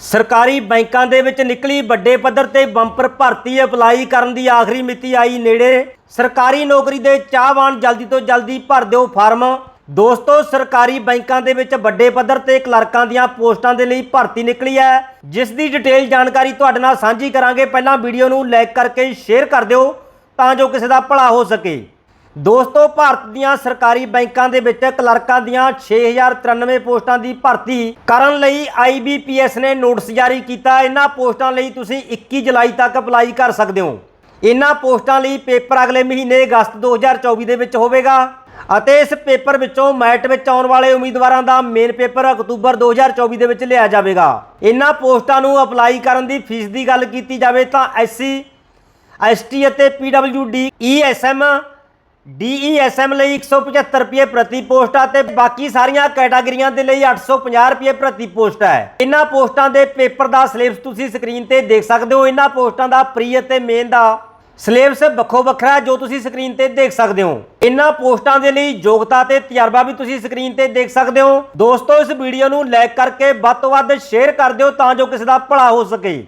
ਸਰਕਾਰੀ ਬੈਂਕਾਂ ਦੇ ਵਿੱਚ ਨਿਕਲੀ ਵੱਡੇ ਪੱਧਰ ਤੇ ਬੰਪਰ ਭਰਤੀ ਅਪਲਾਈ ਕਰਨ ਦੀ ਆਖਰੀ ਮਿਤੀ ਆਈ ਨੇੜੇ। ਸਰਕਾਰੀ ਨੌਕਰੀ ਦੇ ਚਾਹਵਾਨ ਜਲਦੀ ਤੋਂ ਜਲਦੀ ਭਰ ਦਿਓ ਫਾਰਮ। ਦੋਸਤੋ, ਸਰਕਾਰੀ ਬੈਂਕਾਂ ਦੇ ਵਿੱਚ ਵੱਡੇ ਪੱਧਰ ਤੇ ਕਲਰਕਾਂ ਦੀਆਂ ਪੋਸਟਾਂ ਦੇ ਲਈ ਭਰਤੀ ਨਿਕਲੀ ਹੈ। ਜਿਸ ਦੀ ਡਿਟੇਲ ਜਾਣਕਾਰੀ ਤੁਹਾਡੇ ਨਾਲ ਸਾਂਝੀ ਕਰਾਂਗੇ। ਪਹਿਲਾਂ ਵੀਡੀਓ ਨੂੰ ਲਾਈਕ ਕਰਕੇ ਸ਼ੇਅਰ ਕਰ ਦਿਓ ਤਾਂ ਜੋ ਕਿਸੇ ਦਾ ਭਲਾ ਹੋ ਸਕੇ। ਦੋਸਤੋ, ਭਾਰਤ ਦੀਆਂ ਸਰਕਾਰੀ ਬੈਂਕਾਂ ਦੇ ਵਿੱਚ ਕਲਰਕਾਂ ਦੀਆਂ 6093 ਪੋਸਟਾਂ ਦੀ ਭਰਤੀ ਕਰਨ ਲਈ IBPS ਨੇ ਨੋਟਿਸ ਜਾਰੀ ਕੀਤਾ। ਇਹਨਾਂ ਪੋਸਟਾਂ ਲਈ ਤੁਸੀਂ 21 ਜੁਲਾਈ ਤੱਕ ਅਪਲਾਈ ਕਰ ਸਕਦੇ ਹੋ। ਇਹਨਾਂ ਪੋਸਟਾਂ ਲਈ ਪੇਪਰ ਅਗਲੇ ਮਹੀਨੇ ਅਗਸਤ 2024 ਦੇ ਵਿੱਚ ਹੋਵੇਗਾ ਅਤੇ ਇਸ ਪੇਪਰ ਵਿੱਚੋਂ ਮੈਟ ਵਿੱਚ ਆਉਣ ਵਾਲੇ ਉਮੀਦਵਾਰਾਂ ਦਾ ਮੇਨ ਪੇਪਰ ਅਕਤੂਬਰ 2024 ਦੇ ਵਿੱਚ ਲਿਆ ਜਾਵੇਗਾ। ਇਹਨਾਂ ਪੋਸਟਾਂ ਨੂੰ ਅਪਲਾਈ ਕਰਨ ਦੀ ਫੀਸ ਦੀ ਗੱਲ ਕੀਤੀ ਜਾਵੇ ਤਾਂ ਐਸਸੀ, ਐਸਟੀ ਅਤੇ PWD ESM DESM ਲਈ 175 ਰੁਪਏ ਪ੍ਰਤੀ ਪੋਸਟ ਆ ਤੇ ਬਾਕੀ ਸਾਰੀਆਂ ਕੈਟਾਗਰੀਆਂ ਦੇ ਲਈ 850 ਰੁਪਏ ਪ੍ਰਤੀ ਪੋਸਟ ਹੈ ਇਹਨਾਂ ਪੋਸਟਾਂ ਦੇ ਪੇਪਰ ਦਾ ਸਿਲੇਬਸ ਤੁਸੀਂ ਸਕਰੀਨ ਤੇ ਦੇਖ ਸਕਦੇ ਹੋ। ਇਹਨਾਂ ਪੋਸਟਾਂ ਦਾ ਪ੍ਰੀ ਅਤੇ ਮੇਨ ਦਾ ਸਿਲੇਬਸ ਵੱਖੋ ਵੱਖਰਾ ਜੋ ਤੁਸੀਂ ਸਕਰੀਨ ਤੇ ਦੇਖ ਸਕਦੇ ਹੋ। ਇਹਨਾਂ ਪੋਸਟਾਂ ਦੇ ਲਈ ਯੋਗਤਾ ਤੇ ਤਜਰਬਾ ਵੀ ਤੁਸੀਂ ਸਕਰੀਨ ਤੇ ਦੇਖ ਸਕਦੇ ਹੋ। ਦੋਸਤੋ, ਇਸ ਵੀਡੀਓ ਨੂੰ ਲਾਈਕ ਕਰਕੇ ਵੱਧ ਤੋਂ ਵੱਧ ਸ਼ੇਅਰ ਕਰ ਦਿਓ ਤਾਂ ਜੋ ਕਿਸੇ ਦਾ ਭਲਾ ਹੋ ਸਕੇ।